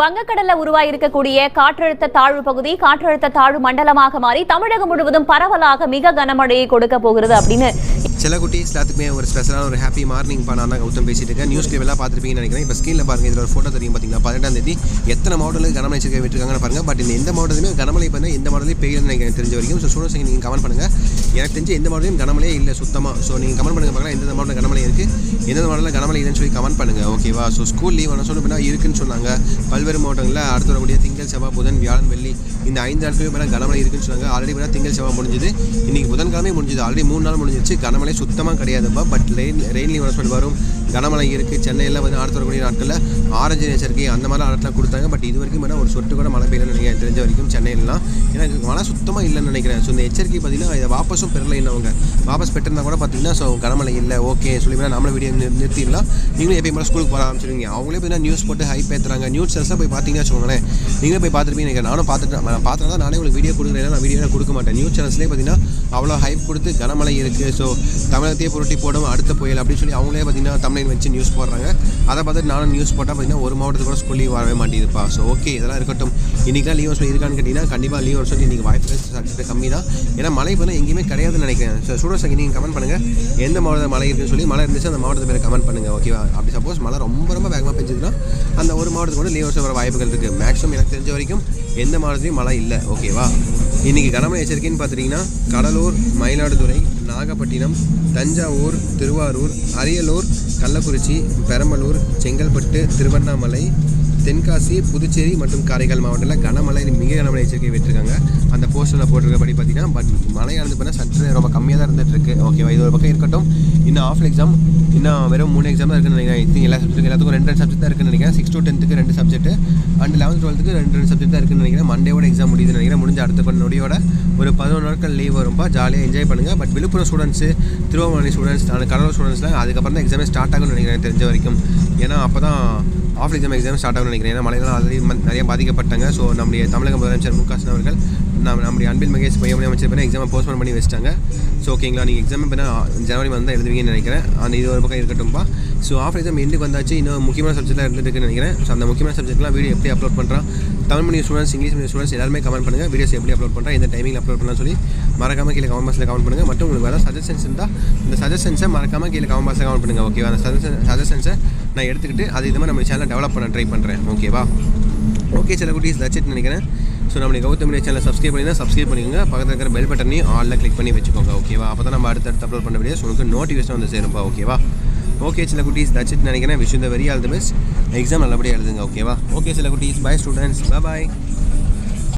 வங்கக்கடல்ல உருவாயிருக்கக்கூடிய காற்றழுத்த தாழ்வு பகுதி காற்றழுத்த தாழ்வு மண்டலமாக மாறி தமிழகம் முழுவதும் பரவலாக மிக கனமழையை கொடுக்க போகிறது அப்படின்னு சில குட்டீஸ் எல்லாத்துக்குமே ஒரு ஸ்பெஷலான ஒரு ஹாப்பி மார்னிங் பண்ண நான் தான் கௌதம் பேசிட்டு இருக்கேன். நியூஸ் எல்லாம் பார்த்துருப்பீங்கன்னு நினைக்கிறேன். இப்போ ஸ்க்ரீனில் பாருங்க இதில் ஒரு ஃபோட்டோ தெரியும் பார்த்தீங்கன்னா பதினெட்டாம் தேதி எத்தனை மாவட்டத்தில் கனமழை எச்சரிக்கை விட்டுருக்காங்கன்னு பாருங்க. பட் இந்த எந்த மாவட்டத்துலையுமே கனமழை பண்ண எந்த மாவட்டத்திலையும் பெய்யலன்னு நினைக்கிறேன் தெரிஞ்ச வரைக்கும். ஸோ ஸ்டூடெண்ட்ஸ் நீங்கள் கமெண்ட் பண்ணுங்கள் எனக்கு தெரிஞ்சு எந்த மாவட்டத்தையும் கனமழையே இல்லை சுத்தமாக ஸோ நீங்கள் கமெண்ட் பண்ணுங்க பார்க்கலாம். எந்த மாவட்டம் கனமழை இருக்குது எந்தெந்த மாவட்டத்தில் கனமழை இல்லைன்னு சொல்லி கமெண்ட் பண்ணுங்கள் ஓகேவா ஸோ ஸ்கூல் லீவ் என்ன சொல்லணும் இருக்குன்னு சொன்னாங்க. பல்வேறு மாவட்டங்களில் அடுத்து வரக்கூடிய திங்கள் செவ்வாய் புதன் வியாழன் வெள்ளி இந்த ஐந்து நாட்களுமே பார்த்தா கனமழை இருக்குன்னு சொன்னாங்க. ஆல்ரெடி பார்த்தா திங்கள் செவ்வாய் முடிஞ்சது. இன்றைக்கி புதன்கிழமை முடிஞ்சது. ஆல்ரெடி மூணு நாள் முடிஞ்சிருச்சு. கனமழை சுத்தமாக கிடையாதுப்பா. பட் ரெயின் ரெயின் லீவ் சொல்லி வரும் கனமழை இருக்குது சென்னையில் வந்து அடுத்து வரக்கூடிய நாட்களில் ஆரஞ்சு எச்சரிக்கை அந்த மாதிரி அலர்ட்லாம் கொடுத்தாங்க. பட் இது வரைக்கும் என்ன ஒரு சொட்டு கூட மழை பெய்யலன்னு நினைக்கிறேன் தெரிஞ்ச வரைக்கும் சென்னையிலலாம். எனக்கு மழை சுத்தமாக இல்லைன்னு நினைக்கிறேன். ஸோ இந்த எச்சரிக்கை பார்த்தீங்கன்னா இதை வாபஸும் பெறலைன்னு அவங்க. வாபஸ் பெற்றிருந்தா கூட பார்த்தீங்கன்னா ஸோ கனமழை இல்லை ஓகே சொல்லி வேணா வீடியோ நிறுத்திடலாம். நீங்களும் எப்பயும் மேலே ஸ்கூலுக்கு போக ஆரம்பிச்சிருவீங்க. அவங்களே பார்த்தீங்கன்னா நியூஸ் போட்டு ஹைப் ஏற்றுறாங்க நியூஸ் சேனல்ஸாக போய் பார்த்தீங்கன்னா வச்சுக்கோங்களேன். நீங்களே போய் பார்த்துருப்பீங்க நினைக்கிறேன். நானும் பார்த்துட்டு நான் பார்த்தா தான் நானே உங்களுக்கு வீடியோ கொடுக்குறேன். நான் வீடியோ கொடுக்க மாட்டேன். நியூஸ் சேனல்ஸ்லேயே பார்த்தீங்கன்னா அவ்வளோ ஹைப் கொடுத்து கனமழை இருக்குது ஸோ தமிழகத்தையே புரட்டி போடும். அடுத்த புயல் அப்படின்னு சொல்லி அவங்களே பார்த்தீங்கன்னா தமிழ் வச்சு நியூஸ் போடுறாங்க. அதை பார்த்துட்டு நானும் நியூஸ் போட்டால் பார்த்தீங்கன்னா ஒரு மாவட்டத்துக்கு கூட ஸ்கூல் லீவ் வரவே மாட்டேங்குதுப்பா. ஸோ ஓகே இதெல்லாம் இருக்கட்டும். இன்றைக்கி லீவ் சொல்லி இருக்கான்னு கேட்டிங்கன்னா கண்டிப்பாக லீவ் சொல்லி இன்றைக்கி வாய்ப்பு சற்று கம்மி தான். ஏன்னா மழை பண்ண எங்கேயுமே கிடையாதுன்னு நினைக்கிறேன். ஸோ ஸ்டூடெண்ட்ஸ் நீங்கள் கமெண்ட் பண்ணுங்கள் எந்த மாவட்டத்தில் மழை இருக்குன்னு சொல்லி மழை இருந்துச்சு அந்த மாவட்டத்தை பேர் கமெண்ட் பண்ணுங்கள் ஓகேவா அப்படி சப்போஸ் மழை ரொம்ப ரொம்ப வேகமாக பெஞ்சதுன்னா அந்த ஒரு மாவட்டத்துக்கு கூட லீவ் வர வாய்ப்புகள் இருக்குது மேக்ஸிமம் எனக்கு தெரிஞ்ச வரைக்கும் எந்த மாவட்டத்துலையும் மழை இல்லை ஓகேவா இன்றைக்கி கனமழை எச்சரிக்கைன்னு பார்த்துட்டிங்கன்னா கடலூர் மயிலாடுதுறை நாகப்பட்டினம் தஞ்சாவூர் திருவாரூர் அரியலூர் கள்ளக்குறிச்சி பெரம்பலூர் செங்கல்பட்டு திருவண்ணாமலை தென்காசி புதுச்சேரி மற்றும் காரைக்கால் மாவட்டத்தில் கனமழை மிக கனமழை எச்சரிக்கை விட்டுருக்காங்க. அந்த போஸ்டரில் போட்டிருக்கபடி பார்த்தீங்கன்னா பட் மழையானது பார்த்தீங்கன்னா சற்று ரொம்ப கம்மியாக தான் இருந்துட்டு இருக்கு ஓகேவா இது ஒரு பக்கம் இருக்கட்டும். இன்னும் ஆஃப் எக்ஸாம் இன்னும் வெறும் மூணு எக்ஸாம் தான் இருக்குன்னு நினைக்கிறேன். எல்லா சப்ஜெக்ட் எல்லாத்துக்கும் ரெண்டு ரெண்டு சப்ஜெக்ட் தான் இருக்குன்னு நினைக்கிறேன். சிக்ஸ் டு டென்த்துக்கு ரெண்டு சப்ஜெக்ட் அண்ட் லெவன்த் டுவெல்த்துக்கு ரெண்டு ரெண்டு சப்ஜெக்ட் தான் இருக்குன்னு நினைக்கிறேன். மண்டேவோட எக்ஸாம் முடியுதுன்னு நினைக்கிறேன். முடிஞ்ச அடுத்த கொஞ்ச நொடியோட ஒரு பதினொன்று நாட்கள் லீவ் வரும்பா ஜாலியாக என்ஜாய் பண்ணுங்கள் but Viluppuram students Tiruvannamalai students அந்த கடலூர் ஸ்டூடெண்ட்ஸ்லாம் அதுக்கப்புறம் தான் எக்ஸாமே ஸ்டார்ட் ஆகும்னு நினைக்கிறேன் தெரிஞ்ச வரைக்கும். ஏன்னா அப்போ தான் ஆஃப் எக்ஸாம் எக்ஸாம் ஸ்டார்ட் ஆகும்னு நினைக்கிறேன். ஏன்னா மழையெல்லாம் ஆல்ரெடி நிறைய பாதிக்கப்பட்டாங்க. ஸோ நம்முடைய தமிழக முதலமைச்சர் மு க அவர்கள் நம்ம நம்முடைய அன்பில் மகேஷ் பையமணி அமைச்சர் பண்ணி எக்ஸாமை போஸ்ட்போன் பண்ணி வச்சிட்டாங்க. ஸோ ஓகேங்களா நீங்கள் எக்ஸாம் இப்போ ஜனவரி வந்து தான் எழுதுவீங்கன்னு நினைக்கிறேன். அந்த இது ஒரு பக்கம் இருக்கட்டும்பா. ஸோ ஆஃப் எக்ஸாம் எண்டுக்கு வந்தாச்சு. இன்னும் முக்கியமான சப்ஜெக்ட்லாம் இருந்துருக்குன்னு நினைக்கிறேன். ஸோ அந்த முக்கியமான சப்ஜெக்ட்லாம் வீடியோ எப்படி அப்லோட் பண்ணுறான் Tamil medium students English medium students எல்லாருமே கமெண்ட் பண்ணுங்கள் வீடியோஸ் எப்படி அப்லோட் பண்ணுறேன் இந்த டைமிங் அப்லோட் பண்ணலாம் சொல்லி மறக்காம கீழே கமெண்ட் பாக்ஸில் கமெண்ட் பண்ணுங்கள் மற்றும் உங்களுக்கு வேறு சஜஷன்ஸ் இருந்தால் இந்த சஜஷன்ஸை மறக்காம கீழே கமெண்ட் பாக்ஸில் கமெண்ட் பண்ணுங்கள் ஓகேவா அந்த சஜஷன் சஜஷன்ஸை நான் எடுத்துக்கிட்டு அது இதுமாதிரி நம்ம சேனலை டெவலப் பண்ண ட்ரை பண்ணுறேன் ஓகேவா ஓகே சில குட்டீஸ் தச்சிட்டு நினைக்கிறேன். ஸோ நம்மளுக்கு கௌதம் மீடியா சேனல் சப்ஸ்கிரைப் பண்ணி சப்ஸ்கிரைப் பண்ணிக்கோங்க. பக்கத்தில் இருக்கிற பெல் பட்டனையும் ஆலில் கிளிக் பண்ணி வச்சுக்கோங்க ஓகேவா அப்போ தான் நம்ம அடுத்தடுத்து அப்லோட் பண்ண வீடியோஸ் உங்களுக்கு நோட்டிஃபிகேஷன் வந்து சேரும்பா ஓகேவா ஓகே சில குட்டீஸ் தச்சிட்டு நினைக்கிறேன். விஷ் இந்த very all the best exam நல்லபடியாக எழுதுங்க ஓகேவா ஓகே சில குட்டீஸ். By students bye